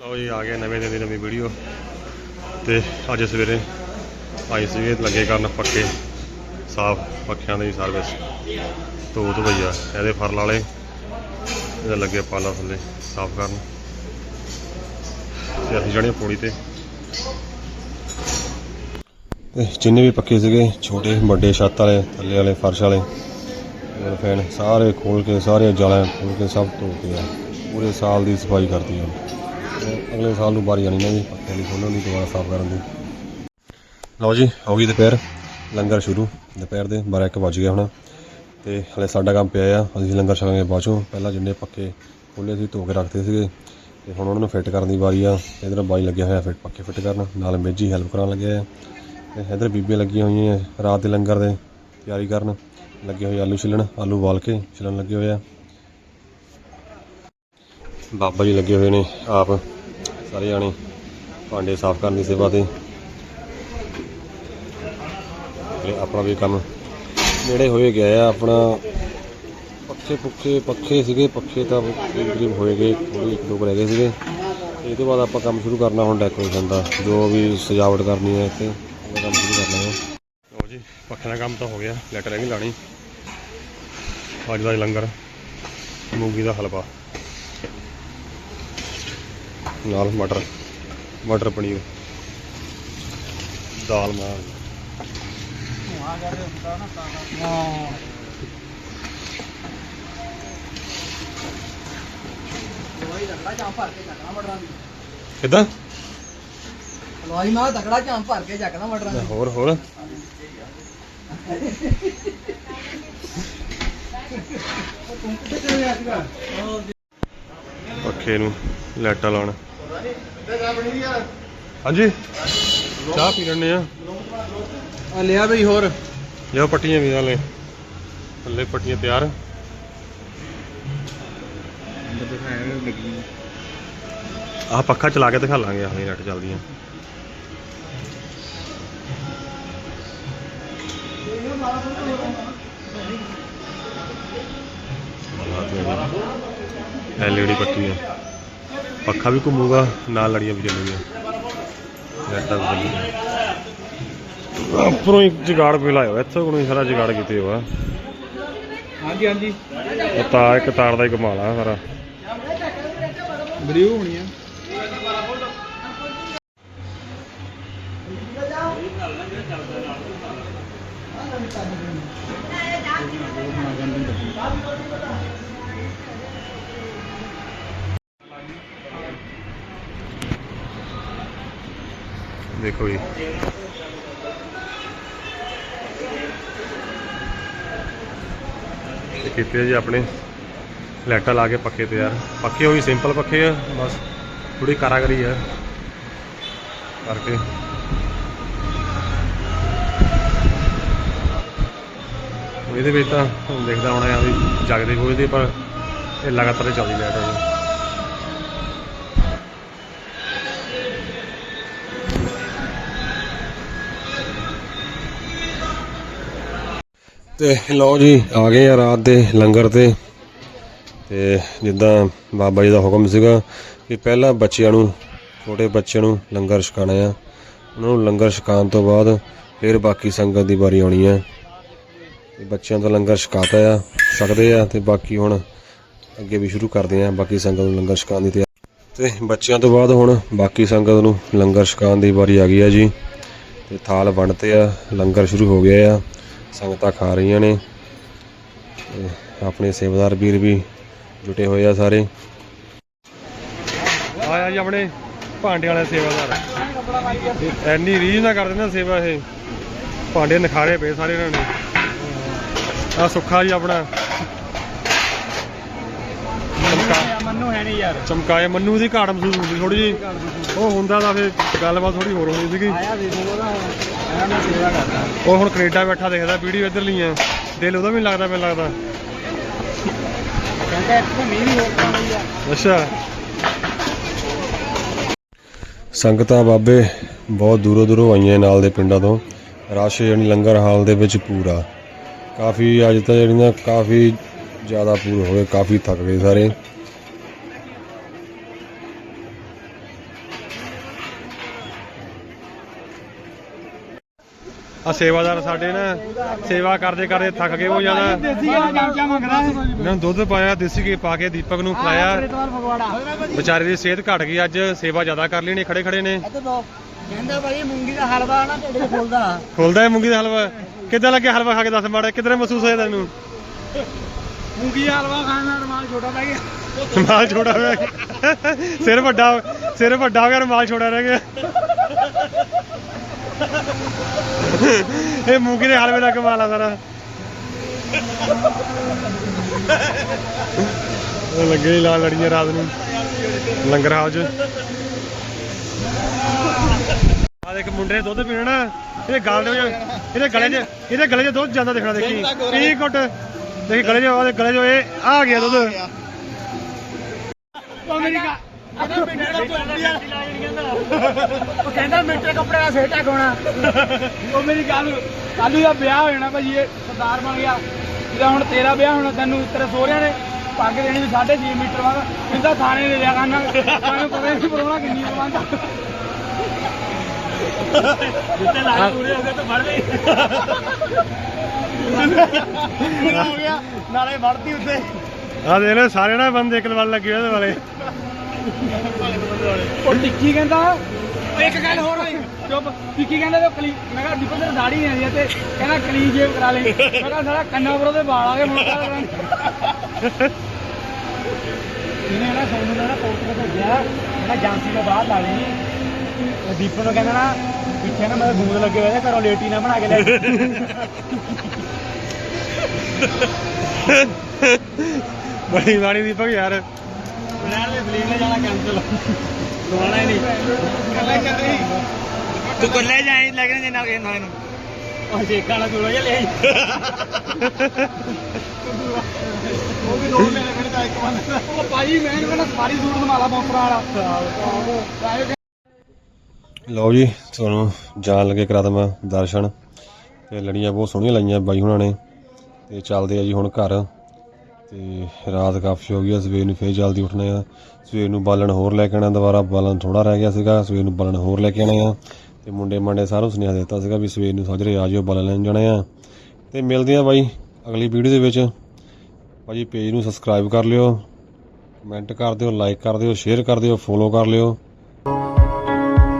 ਲਓ ਜੀ, ਆ ਗਿਆ ਨਵੇਂ ਦਿਨ ਦੀ ਨਵੀਂ ਵੀਡੀਓ ਤੇ ਅੱਜ ਸਵੇਰੇ ਆਈ ਸੀਗੇ ਲੱਗੇ ਕਰਨ ਪੱਕੇ, ਸਾਫ਼ ਪੱਖਿਆਂ ਦੀ ਸਰਵਿਸ ਤੋਂ ਤੋਂ ਭਈਆ ਇਹਦੇ ਫਰਲ ਵਾਲੇ। ਇਹਦਾ ਲੱਗੇ ਪਾਲਾ ਥੱਲੇ, ਸਾਫ਼ ਕਰਨ। ਤੇ ਅਸੀਂ ਜਾਣੇ ਪੌੜੀ ਤੇ। ਤੇ ਜਿੰਨੇ ਵੀ ਪੱਕੇ ਸੀਗੇ, ਛੋਟੇ, ਵੱਡੇ, ਛੱਤ ਵਾਲੇ, ਥੱਲੇ ਵਾਲੇ, ਫਰਸ਼ ਵਾਲੇ ਇਹ ਫੈਨ ਸਾਰੇ ਖੋਲ ਕੇ ਸਾਰੇ ਜਾਲਾਂ ਖੋਲ ਕੇ ਸਭ ਧੋ ਕੇ ਆ। ਪੂਰੇ ਸਾਲ ਦੀ ਸਫ਼ਾਈ ਕਰਦੀ ਆ। ਅਗਲੇ ਸਾਲ ਨੂੰ ਵਾਰੀ ਆਣੀ ਨਾ ਜੀ ਪੱਕੇ ਦੀ ਖੋਲ੍ਹਣ ਦੀ, ਦੁਬਾਰਾ ਸਾਫ਼ ਕਰਨ ਦੀ। ਲਓ ਜੀ, ਹੋ ਗਈ ਦੁਪਹਿਰ, ਲੰਗਰ ਸ਼ੁਰੂ। ਦੁਪਹਿਰ ਦੇ 12 ਇੱਕ ਵੱਜ ਗਿਆ ਹੁਣ। ਤੇ ਹਲੇ ਸਾਡਾ ਕੰਮ ਪਿਆ ਆ, ਅਸੀਂ ਲੰਗਰ ਛਕਾਂਗੇ ਬਾਅਦ ਚੋਂ। ਪਹਿਲਾਂ ਜਿੰਨੇ ਪੱਕੇ ਖੋਲੇ ਸੀ, ਧੋ ਕੇ ਰੱਖਦੇ ਸੀਗੇ। ਤੇ ਹੁਣ ਉਹਨਾਂ ਨੂੰ ਫਿੱਟ ਕਰਨ ਦੀ ਵਾਰੀ ਆ। ਇਧਰ ਬਾਈ ਲੱਗਿਆ ਹੋਇਆ ਫਿੱਟ ਪੱਕੇ ਫਿੱਟ ਕਰਨ। ਨਾਲ ਮੇਜੀ ਹੈਲਪ ਕਰਾਉਣ ਲੱਗਿਆ ਆ। ਤੇ ਇਧਰ ਬੀਬੀਆਂ ਲੱਗੀਆਂ ਹੋਈਆਂ ਰਾਤ ਦੇ ਲੰਗਰ ਦੇ ਤਿਆਰੀ ਕਰਨ। ਲੱਗੇ ਹੋਏ ਆਲੂ ਛਿੱਲਣ, ਆਲੂ ਉਬਾਲ ਕੇ ਛਿੱਲਣ ਲੱਗੇ ਹੋਏ ਆ। ਬਾਬਾ ਜੀ ਲੱਗੇ ਹੋਏ ਨੇ, ਆਪ ਸਾਰੇ ਜਾਣੇ, ਭਾਂਡੇ ਸਾਫ਼ ਕਰਨ ਦੀ ਸੇਵਾ ਤੇ। ਤੇ ਆਪਣਾ ਵੀ ਕੰਮ ਨੇੜੇ ਹੋਏ ਗਿਆ ਆ, ਆਪਣਾ ਪੱਖੇ ਪੁੱਖੇ, ਪੱਖੇ ਸੀਗੇ, ਪੱਖੇ ਤਾਂ ਕਰੀਬ ਕਰੀਬ ਹੋਏ ਗਏ ਥੋੜੀ ਇੱਕ ਦੋ ਰਹਿ ਗਏ ਸੀਗੇ। ਇਹ ਤੋਂ ਬਾਅਦ ਆਪਾਂ ਕੰਮ ਸ਼ੁਰੂ ਕਰਨਾ ਹੁਣ ਡੈਕੋਰੇਸ਼ਨ ਦਾ, ਜੋ ਵੀ ਸਜਾਵਟ ਕਰਨੀ ਹੈ ਇੱਥੇ ਉਹ ਕੰਮ ਸ਼ੁਰੂ ਕਰਨਾ ਹੈ। ਲਓ ਜੀ, ਪੱਖੇ ਦਾ ਕੰਮ ਤਾਂ ਹੋ ਗਿਆ, ਲੈਟਰ ਵੀ ਲਾਣੀ ਅੱਜ ਦਾ ਲੰਗਰ ਮੂੰਗੀ ਦਾ ਹਲਵਾ। ਨਾਲ ਮਟਰ ਮਟਰ ਪਨੀਰ ਦਾਲ ਮਾਂ ਕਿਦਾਂ? ਹਲਵਾਈ ਮਾਂ ਤਕੜਾ ਚਾਂਪ ਭਰ ਕੇ ਚੱਕਦਾ ਮਟਰਾਂ ਦੇ। ਹੋਰ ਹੋਰ। ਪੱਖੇ ਨੂੰ ਲਾਈਟਾਂ ਲਾਉਣ। ਹਾਂਜੀ। ਚਾਹ ਪੀ ਲੈਣੇ ਆ ਆ ਲਿਆ ਬਈ ਹੋਰ। ਲਿਓ ਪੱਟੀਆਂ ਵੀ ਨਾਲੇ। ਥੱਲੇ ਪੱਟੀਆਂ ਤਿਆਰ। ਆਹ ਪੱਖਾ ਚਲਾ ਕੇ ਦਿਖਾ ਲਾਂਗੇ ਆਹ ਨੈਟ ਚੱਲਦੀਆਂ। ਐਲਈਡੀ ਪੱਟੀਆਂ ਪੱਖਾ ਵੀ ਘੁੰਮੂਗਾ ਨਾਲ ਲੜੀਆਂ ਵੀ ਚੱਲੂਗੀਆਂ ਲਾਈਟਾਂ ਵੀ ਚੱਲੂਗੀਆਂ ਉੱਪਰੋਂ ਇੱਕ ਜਗਾੜ ਵੀ ਲਾਇਆ ਹੋਇਆ ਇੱਥੇ ਕੋਈ ਸਾਰਾ ਜਗਾੜ ਕੀਤੇ ਹੋਆ ਹਾਂਜੀ ਹਾਂਜੀ। ਉਹ ਤਾਰ ਇੱਕ ਤਾਰ ਦਾ ਹੀ ਕਮਾਲ ਆ ਸਾਰਾ। ਬਰੀਊ ਹੋਣੀ ਆ। ਦੇਖੋ ਜੀ। ਇਹ ਕੀਤੇ ਜੀ ਆਪਣੇ। ਲਾਈਟਾਂ ਲਾ ਕੇ ਪੱਕੇ ਤੇ ਯਾਰ। ਪੱਕੇ ਹੋਈ ਸਿੰਪਲ ਪੱਕੇ ਆ, ਬਸ ਥੋੜੀ ਕਾਰਾਗਰੀ ਆ। ਕਰਕੇ। ਇਹਦੇ ਵਿੱਚ ਤਾਂ ਦੇਖਦਾ ਹੋਣਾ ਆ ਵੀ ਜਗਦੇ ਹੋਏ ਦੇ ਪਰ ਇਹ ਲਗਾਤਾਰ ਚੱਲਦੀ ਲਾਈਟ ਹੈ। ਤੇ ਲਓ ਜੀ, ਆ ਗਏ ਆ ਰਾਤ ਦੇ ਲੰਗਰ ਤੇ। ਤੇ ਜਿੱਦਾਂ ਬਾਬਾ ਜੀ ਦਾ ਹੁਕਮ ਸੀਗਾ ਕਿ ਪਹਿਲਾਂ ਬੱਚਿਆਂ ਨੂੰ, ਛੋਟੇ ਬੱਚਿਆਂ ਨੂੰ ਲੰਗਰ ਛਕਾਣਾ ਆ। ਉਹਨਾਂ ਨੂੰ ਲੰਗਰ ਛਕਾਉਣ ਤੋਂ ਬਾਅਦ ਫਿਰ ਬਾਕੀ ਸੰਗਤ ਦੀ ਵਾਰੀ ਆਉਣੀ ਆ। ਤੇ ਬੱਚਿਆਂ ਦਾ ਲੰਗਰ ਛਕਾਤਾ ਆ ਸਕਦੇ ਆ ਤੇ ਬਾਕੀ ਹੁਣ ਅੱਗੇ ਵੀ ਸ਼ੁਰੂ ਕਰਦੇ ਆ, ਬਾਕੀ ਸੰਗਤ ਨੂੰ ਲੰਗਰ ਛਕਾਉਣ ਦੀ ਤਿਆਰੀ। ਤੇ ਬੱਚਿਆਂ ਤੋਂ ਬਾਅਦ ਹੁਣ ਬਾਕੀ ਸੰਗਤ ਨੂੰ ਲੰਗਰ ਛਕਾਉਣ ਦੀ ਵਾਰੀ ਆ ਗਈ ਆ ਜੀ। ਤੇ ਥਾਲ ਵੰਡਤੇ ਆ, ਲੰਗਰ ਸ਼ੁਰੂ ਹੋ ਗਿਆ ਆ। ਸੰਗਤਾਂ ਖਾ ਰਹੀਆਂ ਨੇ ਆਪਣੇ ਸੇਵਾਦਾਰ ਵੀਰ ਵੀ ਜੁਟੇ ਹੋਏ ਆ ਸਾਰੇ। ਆਇਆ ਜੀ ਆਪਣੇ ਭਾਂਡੇ ਵਾਲੇ ਸੇਵਾਦਾਰ। ਐਨੀ ਰੀਝ ਨਾ ਕਰਦੇ ਨੇ ਸੇਵਾ ਇਹ। ਭਾਂਡੇ ਨਖਾਰੇ ਪਏ ਸਾਰੇ ਇਹਨਾਂ ਨੇ। ਆ ਸੁੱਖਾ ਜੀ ਆਪਣਾ। ਮੰਨੂ ਹੈ ਨਹੀਂ ਯਾਰ ਚਮਕਾਏ ਮੰਨੂ ਦੀ ਘਾਟ ਮਹਿਸੂਸ ਹੁੰਦੀ ਥੋੜੀ ਜੀ ਉਹ ਹੁੰਦਾ ਤਾਂ ਫਿਰ ਗੱਲਬਾਤ ਥੋੜੀ ਹੋਰ ਹੋਣੀ ਸੀਗੀ। ਆਇਆ ਮੈਂ ਸੇਵਾ ਕਰਦਾ। ਉਹ ਹੁਣ ਕੈਨੇਡਾ ਬੈਠਾ ਦੇਖਦਾ ਵੀਡੀਓ ਇੱਧਰ ਲਈਆਂ ਦਿਲ ਉਹਦਾ ਵੀ ਨੀ ਲੱਗਦਾ ਮੈਨੂੰ ਲੱਗਦਾ। ਕਹਿੰਦਾ ਇੱਥੇ ਮੀਂਹ ਵੀ ਹੋਰ ਪਾਉਂਦੀ ਆ। ਅੱਛਾ। ਸੰਗਤਾਂ ਬਾਬੇ ਬਹੁਤ ਦੂਰੋਂ ਦੂਰੋਂ ਆਈਆਂ ਨਾਲ ਦੇ ਪਿੰਡਾਂ ਤੋਂ। ਰਸ਼ ਯਾਨੀ ਲੰਗਰ ਹਾਲ ਦੇ ਵਿੱਚ ਪੂਰਾ। ਕਾਫੀ ਅੱਜ ਤਾਂ ਜਿਹੜੀਆਂ ਕਾਫੀ ਜ਼ਿਆਦਾ ਪੂਰ ਹੋ ਗਏ ਕਾਫੀ ਥੱਕ ਗਏ ਸਾਰੇ। ਆ ਸੇਵਾਦਾਰ ਸਾਡੇ ਨਾ ਸੇਵਾ ਕਰਦੇ ਕਰਦੇ ਥੱਕ ਗਏ ਚਮਚਾ ਮੰਗਦਾ ਇਹਨਾਂ ਨੂੰ ਦੁੱਧ ਪਾਇਆ ਦੇਸੀ ਘੀ ਪਾ ਕੇ ਦੀਪਕ ਨੂੰ ਫਗਵਾੜਾ। ਵਿਚਾਰੇ ਦੀ ਸਿਹਤ ਘਟ ਗਈ ਅੱਜ ਸੇਵਾ ਜ਼ਿਆਦਾ ਕਰ ਲਈ ਨੇ ਖੜੇ ਖੜੇ ਨੇ। ਕਹਿੰਦਾ ਭਾਈ ਮੂੰਗੀ ਦਾ ਹਲਵਾ ਨਾ ਢਿੱਡ 'ਚ ਫੁੱਲਦਾ ਖੁੱਲਦਾ ਹੈ ਮੂੰਗੀ ਦਾ ਹਲਵਾ। ਕਿੱਦਾਂ ਲੱਗਿਆ ਹਲਵਾ ਖਾ ਕੇ ਦੱਸ ਮਾੜਾ ਕਿਦਾਂ ਮਹਿਸੂਸ ਹੋਇਆ ਤੈਨੂੰ? ਮੂੰਗੀ ਦਾ ਹਲਵਾ ਖਾਣ ਨਾਲ ਰਮਾਲ ਛੋਟਾ ਪੈ ਗਿਆ। ਮਾਲ ਛੋਟਾ ਰਹਿ ਗਿਆ। ਸਿਰ ਵੱਡਾ ਸਿਰ ਵੱਡਾ ਹੋ ਗਿਆ ਮਾਲ ਛੋਟਾ ਰਹਿ ਗਿਆ। ਇਹ ਮੂੰਗੀ ਦੇ ਹਲਵੇ ਦਾ ਕਮਾਲ ਆ ਸਾਰਾ? ਉਹ ਲੱਗੇ ਹੀ ਲਾਲ ਲੜੀਆਂ ਰਾਤ ਨੂੰ। ਲੰਗਰ ਹਾਲ 'ਚ। ਆ ਦੇਖ ਮੁੰਡੇ ਨੇ ਦੁੱਧ ਪੀਣਾ ਨਾ ਇਹਦੇ ਗਲ ਦੇ ਵਿੱਚ ਇਹਦੇ ਗਲੇ 'ਚ ਇਹਦੇ ਗਲੇ 'ਚ ਦੁੱਧ ਜਾਂਦਾ ਦੇਖਣਾ ਦੇਖੀ। ਪੀ ਘੁੱਟ। ਦੇਖੀ ਗਲੇ 'ਚ ਉਹਦੇ ਗਲੇ 'ਚ ਇਹ ਆ ਗਿਆ ਦੁੱਧ। ਉਹ ਕਹਿੰਦਾ ਮਿੱਟੇ ਕੱਪੜੇ ਦਾ ਸੇਟਾ ਕੋਣਾ। ਉਹ ਮੇਰੀ ਗੱਲ ਕੱਲੂ ਦਾ ਵਿਆਹ ਹੋ ਜਾਣਾ ਭਾਜੀ ਇਹ ਸਰਦਾਰ ਬਣ ਗਿਆ। ਜਿਹਦਾ ਹੁਣ ਤੇਰਾ ਵਿਆਹ ਹੋਣਾ ਤੈਨੂੰ ਤੇਰੇ ਸਹੁਰਿਆਂ ਨੇ ਪੱਗ ਦੇਣੀ ਵੀ 6.5 ਮੀਟਰ ਵਾਲਾ ਕਹਿੰਦਾ ਥਾਣੇ ਦੇ ਲਿਆ ਕਰਨਾ। ਮੈਨੂੰ ਪਤਾ ਨਹੀਂ ਪਰੋਣਾ ਕਿੰਨੀ ਪਵਾਂਦਾ ਜਿੱਤੇ ਲਾਲ ਪੂਰੇ ਹੋ ਗਏ ਤਾਂ ਫੜ ਲਈ। ਪੂਰਾ ਹੋ ਗਿਆ ਨਾਲੇ ਵੜਦੀ ਉੱਤੇ। ਆ ਦੇਖ ਲੈ ਸਾਰੇ ਨਾ ਬੰਦੇ ਇੱਕ ਵੱਲ ਲੱਗੇ ਇਹਦੇ ਵਾਲੇ। ਉਹ ਟਿੱਕੀ ਕਹਿੰਦਾ ਇੱਕ ਗੱਲ ਹੋਰ ਹੋਈ ਚੁੱਪ। ਟਿੱਕੀ ਕਹਿੰਦਾ ਤੇ ਕਲੀ ਮੈਂ ਕਿਹਾ ਦੀਪਕ ਤੇ ਦਾੜੀ ਨਹੀਂ ਆਈ ਤੇ ਕਹਿੰਦਾ ਕਲੀ ਜੇਬ ਕਰਾ ਲਈ ਮੈਂ ਕਿਹਾ, ਸਾਲਾ ਕੰਨਾਂ ਪਰੋਂ ਦੇ ਵਾਲ ਆ ਗਏ ਮੁੰਡਾ ਇਹਨੇ ਨਾ ਸੋਨੂੰ ਦਾ ਨਾ ਪੋਸਟ ਤੇ ਕਹਿੰਦਾ ਜਾਂਸੀ ਤੋਂ ਬਾਹਰ ਲਾ ਲਈ। ਦੀਪਕ ਨੂੰ ਕਹਿੰਦਾ ਨਾ, ਪਿੱਛੇ ਨਾ ਮੇਰੇ ਗੂੰਦ ਲੱਗੇ ਹੋਏ ਨੇ ਘਰੋਂ ਲੇਟੀ ਨਾ ਬਣਾ ਕੇ ਲੈ ਬੜੀ ਵਾਲੀ ਦੀਪਕ ਯਾਰ। ਬਣਾਣ ਦੇ ਫਲੀਮ ਨੇ ਜਾਣਾ ਕੈਂਸਲ ਲਵਾਣਾ ਹੀ ਨਹੀਂ। ਕੱਲਾ ਚੱਲ ਰਹੀ। ਤੂੰ ਕੱਲੇ ਜਾਈ ਲੱਗਣ ਜੇ ਨਾ ਕੇ ਨਾ ਇਹਨੂੰ। ਉਹ ਜੇਕਾ ਵਾਲਾ ਦੂਰਾ ਜਿਹਾ ਲੈ ਆਈ ਉਹ ਵੀ ਦੋ ਮੇਰੇ ਮੇਰੇ ਦਾ ਇੱਕ ਬੰਦਾ ਉਹ ਭਾਈ ਮੈਂ ਇਹਨੂੰ ਕਹਿੰਦਾ ਸਵਾਰੀ ਸੂਟ ਮਾਲਾ ਬੌਂਪਰਾ ਵਾਲਾ। ਲਓ ਜੀ ਤੁਹਾਨੂੰ ਜਾਣ ਲੱਗੇ ਕਰਾ ਦਵਾਂ ਦਰਸ਼ਨ। ਤੇ ਲੜੀਆਂ ਬਹੁਤ ਸੋਹਣੀਆਂ ਲਾਈਆਂ ਬਾਈ ਹੁਣਾਂ ਨੇ। ਤੇ ਚੱਲਦੇ ਆ ਜੀ ਹੁਣ ਘਰ। ਤੇ ਰਾਤ ਕਾਫੀ ਹੋ ਗਈ ਆ, ਸਵੇਰ ਨੂੰ ਫੇਰ ਜਲਦੀ ਉੱਠਣਾ ਆ। ਸਵੇਰ ਨੂੰ ਬਾਲਣ ਹੋਰ ਲੈ ਕੇ ਆਣਾ ਦੁਬਾਰਾ, ਬਾਲਣ ਥੋੜਾ ਰਹਿ ਗਿਆ ਸੀਗਾ, ਸਵੇਰ ਨੂੰ ਬਾਲਣ ਹੋਰ ਲੈ ਕੇ ਆਣਾ ਆ। ਤੇ ਮੁੰਡੇ ਮੰਡੇ ਸਾਰੋਂ ਸੁਨੇਹਾ ਦਿੱਤਾ ਸੀਗਾ ਵੀ ਸਵੇਰ ਨੂੰ ਸਾਜਰੇ ਆ ਜਿਓ, ਬਾਲਣ ਲੈਣ ਜਾਣਾ ਆ। ਤੇ ਮਿਲਦੇ ਆ ਬਾਈ ਅਗਲੀ ਵੀਡੀਓ ਦੇ ਵਿੱਚ। ਭਾਜੀ ਪੇਜ ਨੂੰ ਸਬਸਕ੍ਰਾਈਬ ਕਰ ਲਿਓ, ਕਮੈਂਟ ਕਰ ਦਿਓ, ਲਾਈਕ ਕਰ ਦਿਓ, ਸ਼ੇਅਰ ਕਰ ਦਿਓ, ਫੋਲੋ ਕਰ ਲਿਓ।